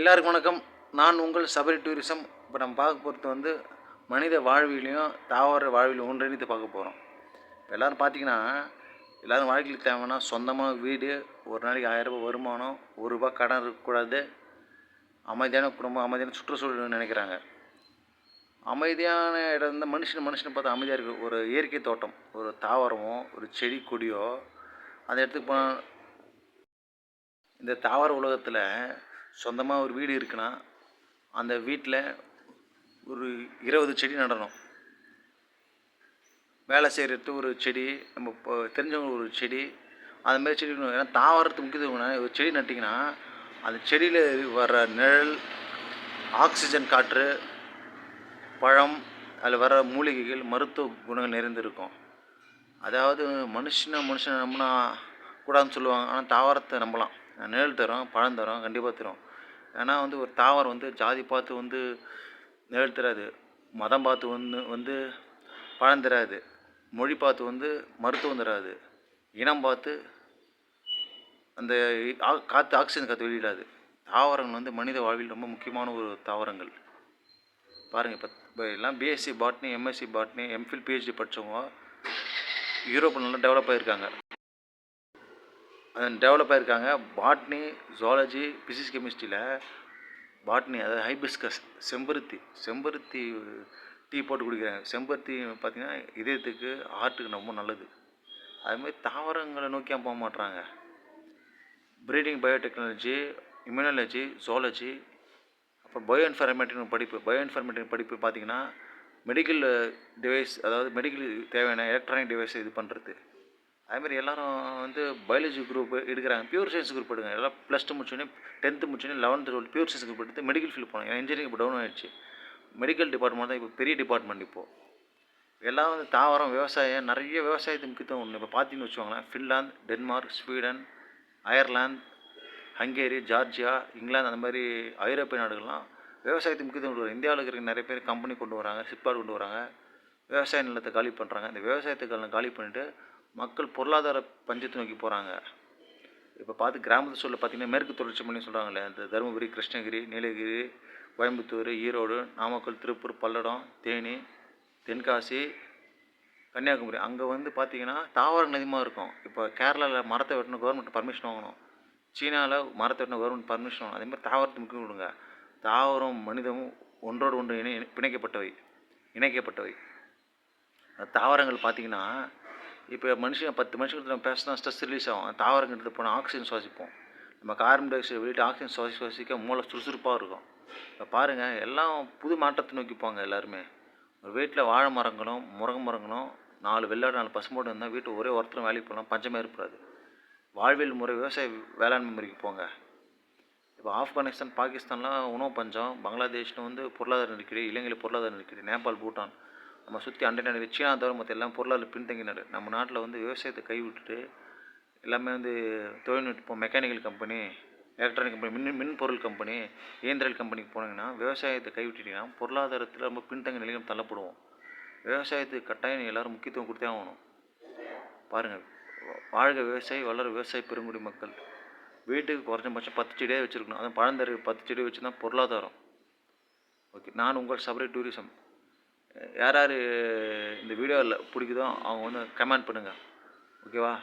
எல்லாருக்கும் வணக்கம். நான் உங்கள் சபரி டூரிசம். இப்போ நம்ம பார்க்க போகிறது வந்து மனித வாழ்விலையும் தாவர வாழ்விலையும் ஒன்றிணைத்து பார்க்க போகிறோம் இப்போ எல்லோரும் பார்த்தீங்கன்னா எல்லோரும் வாழ்க்கையில் தேவைன்னா சொந்தமாக வீடு ஒரு நாளைக்கு ஆயிரம் ரூபாய் வருமானம் ஒரு ரூபா கடன் இருக்கக்கூடாது. அமைதியான குடும்பம் அமைதியான சுற்றுச்சூழல் நினைக்கிறாங்க. அமைதியான இடம் இருந்தால் மனுஷன் மனுஷனை பார்த்து அமைதியாக இருக்குது ஒரு இயற்கை தோட்டம் ஒரு தாவரமோ ஒரு செடி கொடியோ அந்த இடத்துக்கு போனால் இந்த தாவர உலகத்தில் சொந்தமாக ஒரு வீடு இருக்குன்னா அந்த வீட்டில் ஒரு இருபது செடி நடணும். வேலை செய்கிறது ஒரு செடி நம்ம இப்போ தெரிஞ்சவங்க ஒரு செடி அந்த மாதிரி செடி ஏன்னா தாவரத்துக்கு முக்கியத்துவம் ஒரு செடி நட்டிங்கன்னா அந்த செடியில் வர்ற நிழல் ஆக்சிஜன் காற்று பழம் அதில் வர மூலிகைகள் மருத்துவ குணங்கள் நிறைந்திருக்கும். அதாவது மனுஷனை மனுஷனை நம்பினா கூடாதுன்னு சொல்லுவாங்க ஆனால் தாவரத்தை நம்பலாம். நிழல் தரும் பழம் தரும் கண்டிப்பாக தரும். ஏன்னா வந்து ஒரு தாவரம் வந்து ஜாதி பார்த்து வந்து நிழல் தராது. மதம் பார்த்து வந்து வந்து பழம் தராது. மொழி பார்த்து வந்து மருத்துவம் தராது. இனம் பார்த்து அந்த காற்று ஆக்சிஜன் காற்று வெளியிடாது. தாவரங்கள் வந்து மனித வாழ்வில் ரொம்ப முக்கியமான ஒரு தாவரங்கள். பாருங்கள் இப்போ இப்போ எல்லாம் BSc botany MSc botany MPhil PhD படித்தவங்க யூரோப்பில் நல்லா டெவலப் ஆகியிருக்காங்க டெவலப் ஆகியிருக்காங்க பாட்னி ஜுவாலஜி பிசிக்ஸ் கெமிஸ்ட்ரியில் பாட்னி அதாவது ஹைபிஸ்கஸ் செம்பருத்தி. செம்பருத்தி டீ போட்டு குடிக்கிறாங்க. செம்பருத்தி பார்த்திங்கன்னா இதயத்துக்கு ஹார்ட்டுக்கு ரொம்ப நல்லது. அதுமாதிரி தாவரங்களை நோக்கி போக மாட்டுறாங்க ப்ரீடிங் பயோடெக்னாலஜி இம்யூனாலஜி ஜுவாலஜி அப்புறம் பயோ இன்ஃபர்மேட்டிவ் படிப்பு. பயோ இன்ஃபர்மேட்டிவ் படிப்பு பார்த்தீங்கன்னா மெடிக்கல் டிவைஸ் அதாவது மெடிக்கல் தேவையான எலக்ட்ரானிக் டிவைஸ் இது பண்ணுறது அதேமாதிரி எல்லாரும் வந்து பயாலஜி குரூப் எடுக்கிறாங்க. பியூர் சயின்ஸ் குரூப் எடுங்க. எல்லாம் ப்ளஸ் டூ முடிச்சோடனே டென்த்து முடிச்சோடனே eleventh twelfth pure science group எடுத்து மெடிக்கல் ஃபீல்ட் போனாங்க இன்ஜினியரிங் இப்போ டவுன் ஆயிடுச்சு. மெடிக்கல் டிபார்ட்மெண்ட் தான் இப்போ பெரிய டிபார்ட்மெண்ட் இப்போது எல்லாம் வந்து தாவரம் விவசாயம் நிறைய விவசாயத்துக்கு முக்கியத்துவம் ஒன்று இப்போ பார்த்தீங்கன்னு வச்சுக்கோங்களேன் Finland Denmark Sweden Ireland Hungary Georgia England அந்த மாதிரி ஐரோப்பிய நாடுகள்லாம் விவசாயத்துக்கு முக்கியத்துவம் கொடுக்குறாங்க. இந்தியாவில் இருக்கிற நிறைய பேர் கம்பெனி கொண்டு வராங்க சிப்காட் கொண்டு வராங்க. விவசாய நிலத்தை காலி பண்ணுறாங்க இந்த விவசாயத்தை காலி பண்ணிவிட்டு மக்கள் பொருளாதார பஞ்சத்தை நோக்கி போகிறாங்க இப்போ பார்த்து கிராமத்து சூழலில் பார்த்தீங்கன்னா மேற்கு தொடர்ச்சி மணி சொல்கிறாங்களே இந்த தருமபுரி கிருஷ்ணகிரி நீலகிரி கோயம்புத்தூர் ஈரோடு நாமக்கல் திருப்பூர் பல்லடம் தேனி தென்காசி கன்னியாகுமரி. அங்கே வந்து பார்த்தீங்கன்னா தாவரங்கள் அதிகமாக இருக்கும். இப்போ கேரளாவில் மரத்தை வெட்டணும் கவர்மெண்ட் பர்மிஷன் வாங்கணும். சீனாவில் மரத்தை வெட்டணும் கவர்மெண்ட் பர்மிஷன் வாங்கணும். அதேமாதிரி தாவரத்தை தாவரத்துக்கு முக்கியம் கொடுங்க. தாவரம் மனிதமும் ஒன்றோடு ஒன்று இணை பிணைக்கப்பட்டவை இணைக்கப்பட்டவை. தாவரங்கள் பார்த்தீங்கன்னா இப்போ மனுஷன் பத்து மனுஷங்களுக்கு நம்ம பேசினா ஸ்ட்ரெஸ் ரிலீஸ் ஆகும். அந்த போனால் ஆக்சிஜன் சுவாசிப்போம். நம்ம கார்பன் டை ஆக்சைடு வெளியிட்டு ஆக்சிஜன் சுவாசி சுவாசிக்க மூளை சுறுசுறுப்பாக இருக்கும். இப்போ பாருங்கள் எல்லாம் புது மாற்றத்தை நோக்கி போங்க எல்லாருமே. ஒரு வீட்டில் வாழை மரங்களும் முருங்கை மரங்களும் நாலு வெள்ளாடு நாலு பசுமாடு இருந்தால் வீட்டு ஒரே ஒருத்தரும் வேலைக்கு போகலாம் பஞ்சமே இருக்காது. வாழ்வியல் முறை விவசாய வேளாண்மை முறைக்கு போங்க. இப்போ ஆப்கானிஸ்தான் பாகிஸ்தான்லாம் உணவு பஞ்சம் பங்களாதேஷ்னு வந்து பொருளாதார நெருக்கடி இலங்கையில் பொருளாதார நெருக்கடி நேபாள் பூட்டான். நம்ம சுற்றி அண்டை நாடு சீனா தவிர மற்ற எல்லாம் பொருளாதார பின்தங்கிய நாடு நம்ம நாட்டில் வந்து விவசாயத்தை கைவிட்டுட்டு எல்லாமே வந்து தொழில்நுட்பம் மெக்கானிக்கல் கம்பெனி எலக்ட்ரானிக் கம்பெனி மின் மின்பொருள் கம்பெனி இயந்திரல் கம்பெனிக்கு போனீங்கன்னா விவசாயத்தை கைவிட்டுட்டிங்கன்னா பொருளாதாரத்தில் ரொம்ப பின்தங்கிய நிலையில் தள்ளப்படுவோம். விவசாயத்துக்கு கட்டாயம் எல்லோரும் முக்கியத்துவம் கொடுத்தே ஆகணும். பாருங்கள் வாழ்க விவசாயி வளர விவசாய பெருங்குடி மக்கள். வீட்டுக்கு குறைஞ்சபட்சம் பத்து செடியே வச்சுருக்கணும். அதுவும் பழந்தரு பத்து செடி வச்சு தான் பொருளாதாரம். ஓகே நான் உங்கள் சபரி டூரிசம் யார் யார் இந்த வீடியோவில் பிடிக்குதோ அவங்க வந்து கமெண்ட் பண்ணுங்கள் ஓகேவா